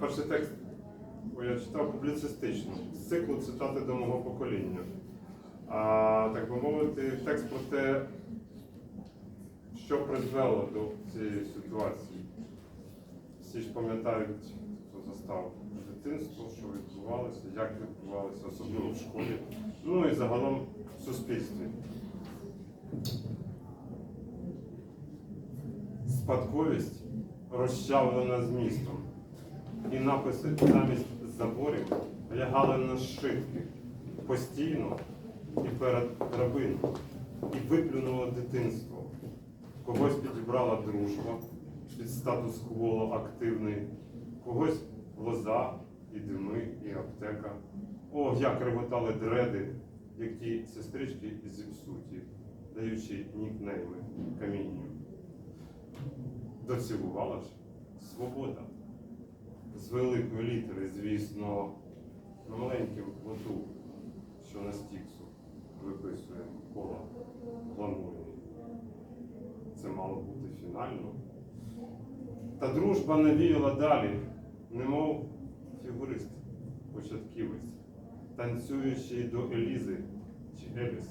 Перший текст я читав публіцистично, з циклу цитати до мого покоління. А так би мовити, текст про те, що призвело до цієї ситуації. Всі ж пам'ятають, хто застав дитинство, що відбувалося, як відбувалося, особливо в школі, ну і загалом в суспільстві. Спадковість розчавлена змістом. І написи замість заборів лягали на шитки постійно і перед драбину, і виплюнуло дитинство. Когось підібрала дружба під статус-кво активний, когось лоза, і дими, і аптека. О, як реготали дреди, як ті сестрички зіпсуті, даючи нікнейми камінню. Доцілувала ж свобода. З великої літери, звісно, на маленьким лоту, що на стіксу виписує кола планує. Це мало бути фінально. Та дружба навіяла далі, немов фігурист, початківець, танцюючий до Елізи чи Еліс.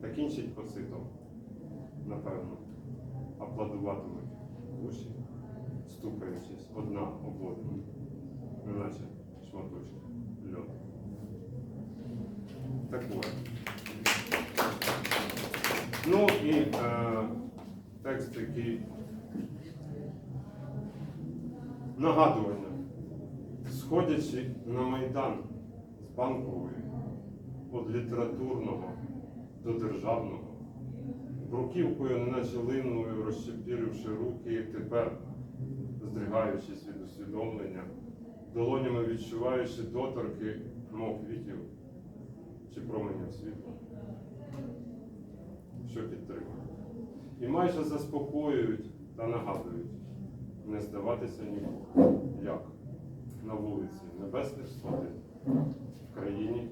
Та кінчить поситом, напевно, аплодуватимуть уші, стукаючись одна об одну, неначе шматочки льоду. Такое. Ну і е, текст, який нагадування, сходячи на Майдан з банкової, від літературного до державного, бруківкою, неначе линною, розчепіривши руки, тепер, здригаючись від усвідомлення, долонями відчуваючи доторки, мов квітів чи променів світла, що підтримує. І майже заспокоюють та нагадують не здаватися нікому, як на вулиці Небесних Сотень в країні